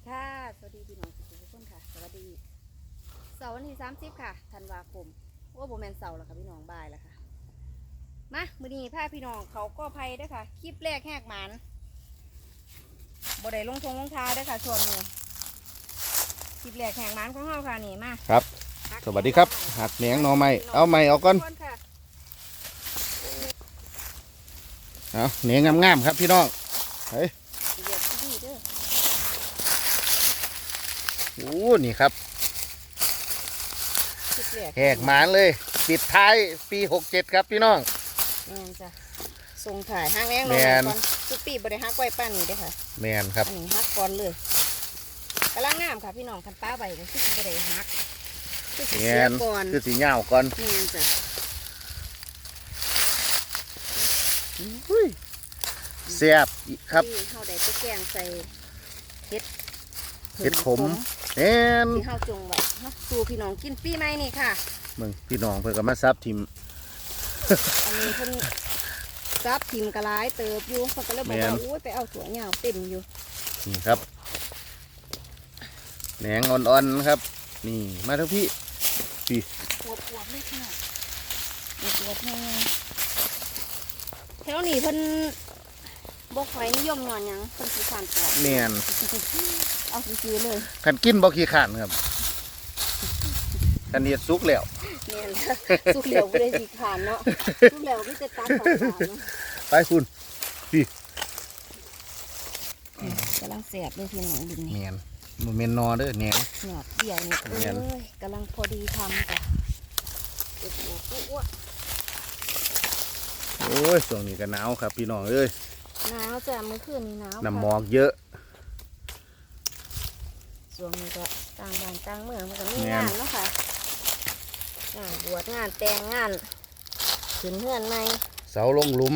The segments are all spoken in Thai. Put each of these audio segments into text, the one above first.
ดีค่ะ สวัสดีพี่น้องทุกคนค่ะ สวัสดี เสาร์วันที่สามสิบค่ะ ธันวาคมว่าโบแมนเสาร์แล้วค่ะพี่น้องบ่ายแล้วค่ะ มามือนี้พาพี่น้องเขาก็ภัยเด้วยค่ะ คลิปแรกแหกหมันบ่ได้ลงทงลงทาเด้วยค่ะช่วงนี้คลิปแรกแหกหมันของเฮาค่ะนี่มาครับ สวัสดีครับ หักแหนงหนอไม้เอาไม้เอาก่อน ค่ะเอาแหนงงามๆครับพี่น้องเฮ้ย เดี๋ยวที่นี่เด้อ โอ้นี่ครับคลิปแรกแหกหมานเลยปิดท้ายปีหกเจ็ดครับพี่น้อง แม่นจ้ะส่งถ่ายห้างแรงลงแม่น ก่อนทุกปีบ่ได้ฮักไว้ป้านนี้เด้อค่ะ แมนครับ อันนี้ฮักก่อนเลยกำลังงามค่ะพี่น้องคันป้าใบนี่คือสิบ่ได้ฮักคือสิแมเสียนก่อนคือสีเหงาก่อนแม่นจ้ะอุ้ยแซ่บอีกครับที่เฮาได้ไปแกงใส่เฮ็ดเห็ดขม แมนที่เฮาจงไว้เนาะสู่พี่น้องกินปีใหม่นี่ค่ะมึงพี่น้องเพื่อก็มาซับทิมอันนี้เพิ่นซับทิมกระลายเติบอยู่เพิ่นก็เลยบอกแม่ว่านโอ้ยไปเอาถั่วเหยาวเต็มอยู่นี่ครับแหนงอ่อนๆครับ นี่มาทั้งพี่ปวดปวดเลยค่ะปวดปวดแห้งแถวนี้เพิ่นบ่ค่อยนิยมนอนหยังเพิ่นสิทานปวดแมน เอาซื้อๆเลยขันกินบ่ขี้ขานครับขันเห็ดสุกแล้วเนี่ยแหละสุกเหลวบ่ได้สิขานเนาะสุกเหลวก็จะตัดของขานเนาะไปคุณกำลังแสบเลยพี่น้องดึงแมนี่นโมเมนนอเด้อแหนงหยอดเดี่ยวนี่แม่เอ้นยกำลังพอดีทำจ้ะโอ้โหอ้วนโอ้ยช่วงนี้ก็หนาวครับพี่น้องเอ้ยหนาวจ้ะเมื่อคืนนี้หนาวน้ำหมค่ะอกเยอะ ช่วงนี้ก็ต่างบ้านต่างเมืองมันก็มีแม่นงานเนาะค่ะงานบวชงานแต่งงานขึ้นเฮือนใหม่เสาลงหลุม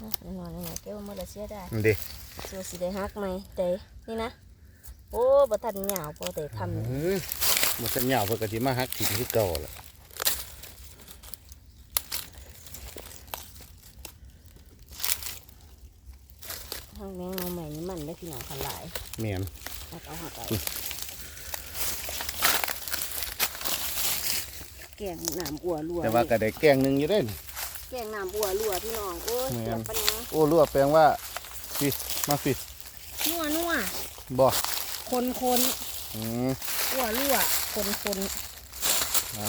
อะนอนยังไงเกี่ยวมาเลเซียได้นั่นดิสัวสิได้ฮักไหมเด้นี่นะโอ้บ่ทันหยาวพอแต่ทำเออมันสัญญาเพื่อกติมาฮักถิ่นคือเก่าละ ทางแมงเอาใหม่นี่มันได้พี่น้องขันหลาย แมนหักเอาหักเอาแกงน้ำอัวรัวแต่ว่าก็ได้แกงหนึ่งอยู่ได้นี่แกงน้ำอัวรัวพี่น้องโอ้ยเสียบปัญญาโอ้รู้ว่าแปลงว่าฟิมาฟินัวนัวบ่คนคนอืมอัวรัวคนคนเอา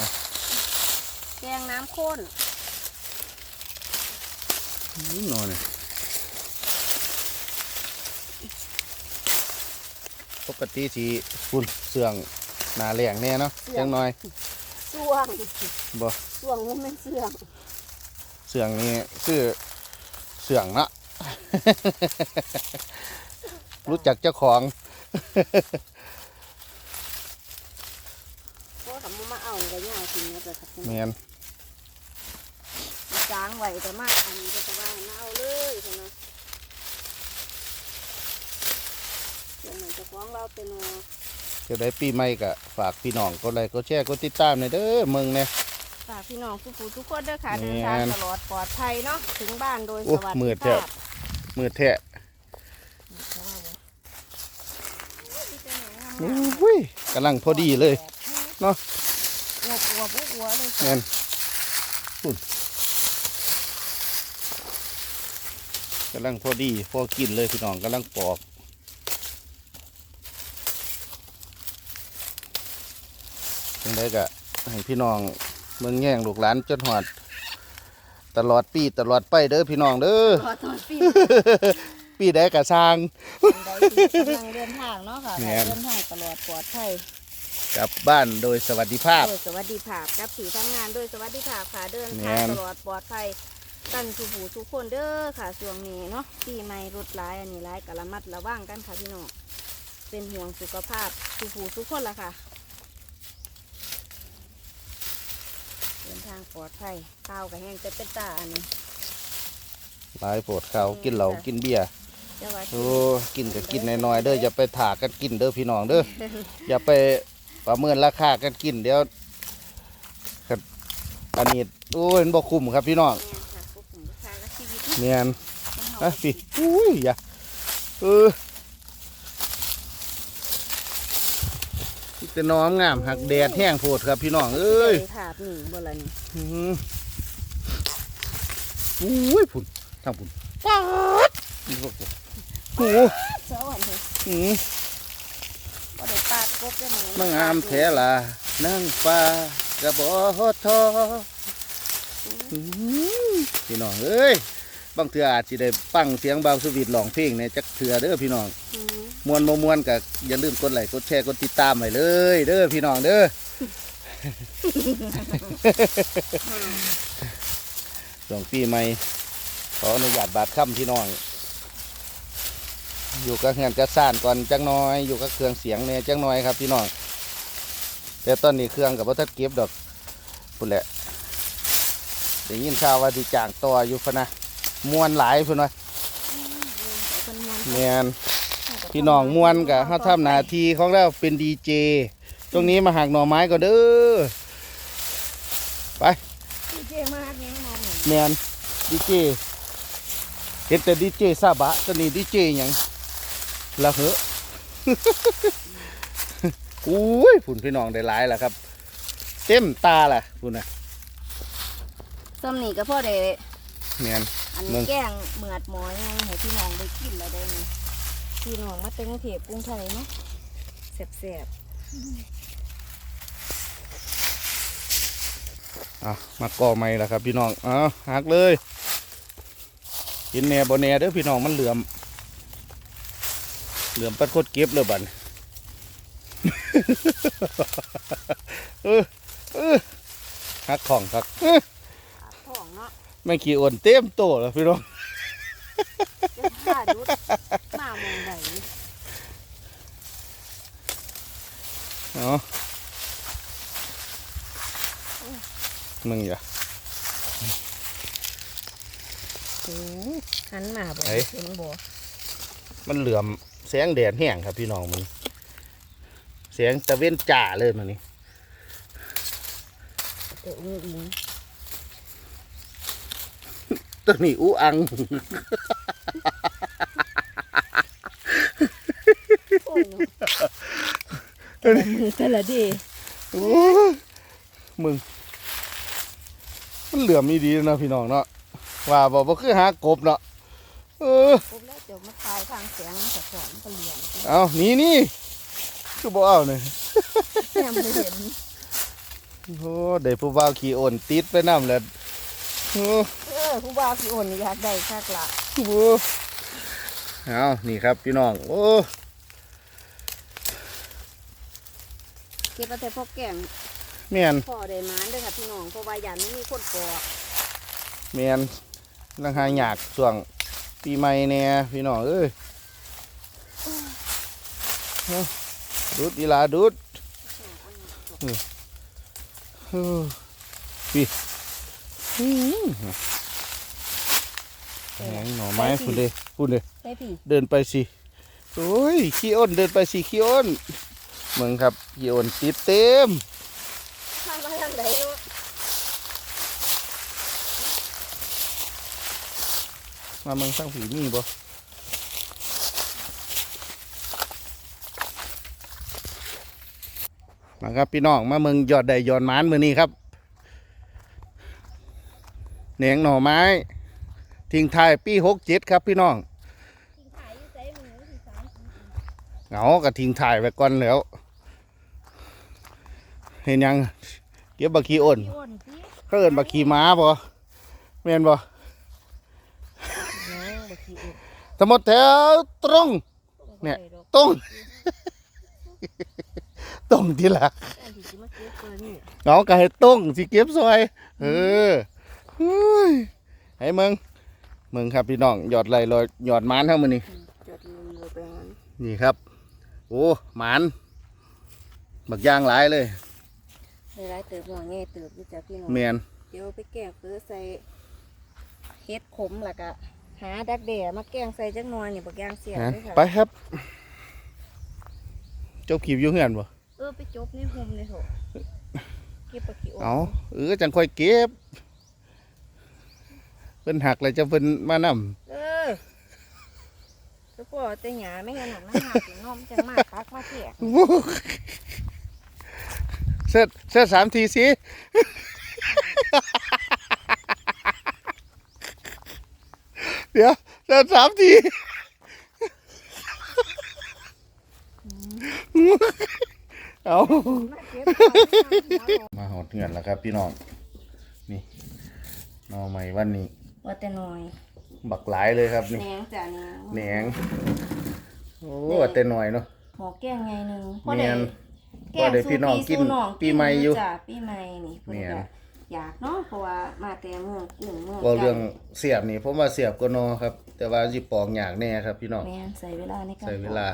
แกงน้ำข้นนี่นอนนี่ ปกติสีฝุ่นเสื่องหนาแหลงแน่เนาะจังน้อยส่วงบ่ส่วงมันเป็นเสื่องเสื่องนี่คือเสื่องเนาะ รู้จักเจ้าของ เพราะคำว่ามาเอานี่ก็ยากจริงนะแต่ครับแมนจางไหวแต่มากอันนี้ก็จะว่ามาเอาเลยใช่ไหมเดี๋ยวมันจะฟ้องเราเป็นว่าจะได้ปีใหม่ก็ฝากพี่น้องก็ไลค์ก็แชร์ก็ติดตามหน่อยเด้อเมืองเนี่ย ฝากพี่น้องทุกผู้ทุกคนเด้อค่ะแม่เดินนทางตลอดปลอดภัยเนาะถึงบ้านโดยโอ้สวัสมืดิดแท้ภาพมือแท้โอ้โอ้ยกำลังพอดีเลย เนาะ อวบอวบอวบเลยแมนพุ่นกำลังพอดี พอกินเลยพี่น้องกำลังปอกยัง ได้กะให้พี่น้องเมืองแย่งลูกหลานจนหอด ตลอดปีตลอดไปเด้อพี่น้องเด้อ ขอตอนปีปีใดกะสร้างใดที่กำลังเดินทางเนาะค่ะแม่น เดินทางตลอดปลอดภัยกลับบ้านโดยสวัสดิภาพ โดยสวัสดิภาพกับผีทำงานโดยสวัสดิภาพค่ะเดินแม่ทางนตลอดปลอดภัยกันทุกผู้ทุกคนเด้อค่ะช่วงนี้เนาะปีใหม่รถร้ายอันนี้ร้ายกะระมัดระวังกันค่ะพี่น้องเป็นห่วงสุขภาพทุกผู้ทุกคนละค่ะ เดิน ทางปลอดภัยข้าวกับแห้งจะเป็นตาอันนี้หลายโปวดเขาวกินเหล้ากินเบียร์จะว่าโอ้กินก็กินน้อยๆเด้ออย่าไปถากันกินเด้อพี่น้องเด้ออย่าไปประเมินราคากันกินเดี๋ยวกันอันนี้โอ้ยมันบ่คุ้มครับพี่น้องแม่นค่ะควบคุมราคาราคเมียนต้องเฮาอะพี่อุ้ยอย่าเออ แต่น้อมงามหักแดดแห้งโพดครับพี่น้องเอ้ยได้ภาพหนึ่งบ่ละนี่อืมอุ้ยผุนทางผุนป๊าดนี่พวกผมโอ้โหเจ้าอันเถอะอืมบ่ได้ปาดกบจังมางามแท้ล่ะนั่งฟ้ากระบอกทออืมพี่น้องเอ้ยบางเถื่ออาจสิได้ฟังเสียงบาวสวีทร้องเพลงในจักเถื่อเด้อพี่น้องอืม มวนบ่มวนก็อย่าลืมกดไลค์กดแชร์กดติดตามไว้เลย เด้อพี่น้องเด้อสองปีใหม่ขออนุญาตบาดค่ำพี่น้องอยู่กับเฮือนกับซ่านก่อนจังน้อย อยู่กับเครื่องเสียงเนี่ยจังน้อยครับพี่น้องแต่ตอนนี้เครื่องกับว่าทัดเก็บดอกพุ่นแหละได้ยินข่าวว่าที่จ้างต่ออยู่พะนะมวนหลายพุ่นว่าเอาคนม่วนแมน พี่น้องมวนกับเขาทำหน้าที่ของเราเป็นดีเจตรงนี้มาหักหน่อไม้ก็เด้อดีเจมากยังมองเห็นแมนดีเจเห็นแต่ดีเจซาบะตอนนี้ดีเจหยังละเหอะอุ้ยฝุ่นพี่น้องได้หลายแล้วครับ เต็มตาล่ะฝุ่นนะซ้ำนี่ก็พ่อได้แมนอันมึงแกงเหมือดหมอยให้ให้พี่น้องได้กินแล้วได้นี่ พี่น้องมาเต็งเทพกรุงไทยเนาะแซ่บอะมาก่อไม้แล้วครับ พี่น้องเอ้าหักเลยกินแหน่บ่แหน่เด้อพี่น้องมันเหลื่อม เหลื่อมปัดโคตรเก็บเลยบัดเออเออหักของครับเอ้อๆท้องเนาะไม่ขี้อ่อนเต็มโตแล้วพี่น้องจะผ้าดุดมามองไหนเนาะมึงอย่าหันมาบ่ไหนเห็นบ่มันเหลื่อมแสงแดดแห้งครับพี่น้องมันแสงตะเว้นจ่าเลยมันนี่เอออุ้งอิงตัวนี้อูอัง โอ้ยเนาะแต่ละ มือแต่ละเดย์โอ้ยมึง มันเหลื่อมมีดีนะพี่น้องเนาะว่าบอกว่าคือหากบเนาะเออผมแล้วเดี๋ยวมาทายทางเสียงสะท้อนก็เลียงเอานี่นี่คือบ่เอาเนี่ยแม่ไม่เห็นโอ้ได้ผู้บ่าวขี่โอนติดไปน้ำแล้วโอ้เออผู้บ่าวพี่โอนนี่อยากได้คักละโหเอานี่ครับพี่น้องโอ้ เก็บเอาแต่พวกแกงเมียนพ่อได้หมานเด้วยค่ะพี่น้องเพราะว่ายันไม่มีคนปอกเมียนลังหาหยากช่วงปีใหม่เนี่ยพี่น้องเอ้ยเอาดูดอีหลาดูดเออพี่อื้อหือแหงหน่อไม้คุณเด้คุณเด้ได้พี่เดินไปสิโอ้ยขี้อ้นเดินไปสิขี้อ้น มึงครับขี้อ้นติดเต็มทางมาทางไหนเนาะมาเมืองสร้างผีมีบ่มาครับพี่น้องมาเมืองยอดได้ยอดหมานมือนี้ครับแหนงหน่อไม้ ทิ้งท้ายปีหกเจ็ดครับพี่น้องทิ้งถ่ายอยู่ใจมึงที่สามเหงาก็ทิ้งถ่ายไว้ก่อนแล้ว เห็นยังเก็บบักขี้อ้นพี่โอนพี่เขาเอินบักขี้ม้าบ่แม่นบ่น้องบักขี้อุดทั้งหมดแถวตรง เนี่ย ตรงตรงที่ละอันที่สิมาเก็บเกินนี่เหงาก็ให้ตรงสิเก็บซอยเออเฮ้ยให้มึงมึงครับพี่น้องหยอดไหลลอยหยอดหมานเท่ามือนี่จดลืมเลยไปงั้น นี่ครับ โอ้หมานบักย่างหลายเลยได้ หลายเติบหน่อยแง่เติบอยู่จ้ะพี่น้องแมนเดี๋ยวไปแกงเพื่อใส่เฮ็ดขมแล้วก็หาดักแด่มาแกงใส่จักหน่อยนี่บักย่างเสียบนะเลยค่ะไปครับเจ้าขีบอยู่เหือนบ่เออไปจบในหุมเลยโถเก็บปลาขี้โอนเอาเออจังค่อยเก็บเพิ่นหักแล้วจะเพิ่นมานํเออก็พวกแต่หยาไม่งั้นหนังน้ำหักหรือนอมจังมากคักมาเที่ย เสื้อเสื้อสามทีสิเดี๋ยวเสื้อสามทีเอามาเก็บของหัวลงมาหอดเงินแล้วครับพี่น้อง นี่หนอใหม่วันนี้ว่าแต่น้อย บักหลายเลยครับนี่แหนงจ้ะแหนงแหนงโอ้ว่าแต่หน่อยเนาะหอแกงไงหนึ่งแม่นแกงพอได้พี่น้องกินสู่องปีใหม่อยู่จ้ะปีใหม่นี่เพิ่นแม่นก็อยากเนาะเพราะว่ามาแต่เมืองกุ้งเมืองว่าเรื่องเสียบนี่ผมว่าเสียบก็นอครับ แต่ว่าสิปอกยากแน่ครับพี่น้องแม่นใส่เวลาในการใช้เวลา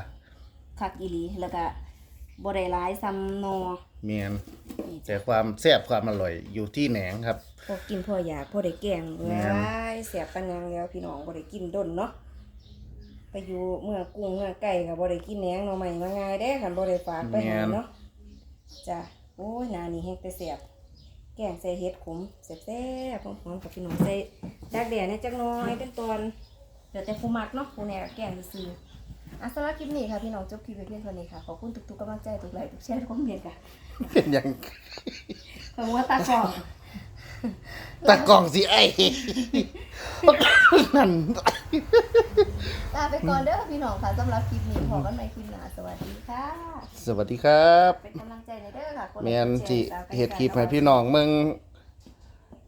คักอีหลีแล้วก็บ่ได้หลายซ้ำนอเมียนนี่จ้ะแต่ความแซ่บความอร่อยอยู่ที่แหนงครับ พอกินพออยากพอได้แกงแม่นว้ายเสียบปันยังแล้วพี่น้องบ่ได้กินดนเนาะไปอยู่เมืองกุ้งเมืองไก่ก็บ่ได้กินแหนงหน่อใหม่มาง่ายเด้คันบ่ได้ฝากไปให้เนาะ จ้ะโอ้ยหนานี่แฮงแต่เสียบแกงใส่เห็ดขมแซ่บๆหอมๆกับพี่น้องใส่ดักแด่เนี่ยจักหน้อยเป็นตอนเดี๋ยวแต่ผู้มักเนาะผู้แหน่ก็แกงซื่อๆอะสำหรับคลิปนี้ค่ะพี่น้องจบคลิปไปเพียงเท่านี้ค่ะขอบคุณทุกๆกำลังใจทุกไลค์ทุกแชร์ทุกคอมเมนต์ค่ะเป็นหยังขอบคุณว่าตากล้อง ตะกล่องสิไอ้ นั่น ลาไปก่อนเด้อพี่น้องค่ะสำหรับคลิปนี้พอกันใหม่คลิปหน้าสวัสดีค่ะ สวัสดีครับเป็นกำลังใจในเด้อค่ะกดไลแมค์นกดแชสิร์สาวไก่เฮ็ดคลิปให้สาวพี่น้องมึง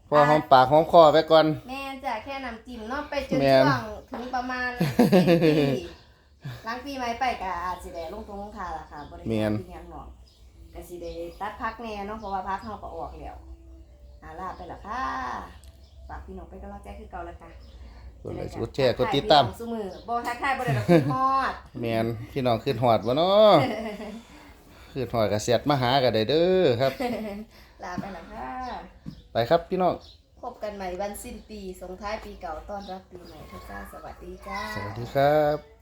พอหอมปากหอมคอไว้ก่อน แม่นจ้ะแค่น้ำจิ้มเนาะไปจนแม่ช่น วงถึงประมาณสิ้นปีหล้างปีใหม่ไปก็อาจสิได้ลงตรงลงคาล่ะค่ะบ่ได้แม่นเป็นหยังหรอกก็สิได้ตัดพักแน่เนาะเพราะว่าพักเฮาก็ออกแล้ว อาลาไปและค่ะฝากพี่น้องเป็นกำลังใจคือเก่าแล้วค่ะกดไลค์กดแชร์กดติดตามซุมือบ่ทักทายบ่ได้ดอกคือฮอดแมนพี่น้องขึ้นหอดวะเนาะขึ้นหอดกระเสียดมาหากันได้เด้อครับ ลาไปและค่ะไปครับพี่น้องพบกันใหม่วันสิ้นปีส่งท้ายปีเก่าต้อนรับปีใหม่ทุกท่านสวัสดีจ้า สวัสดีครับ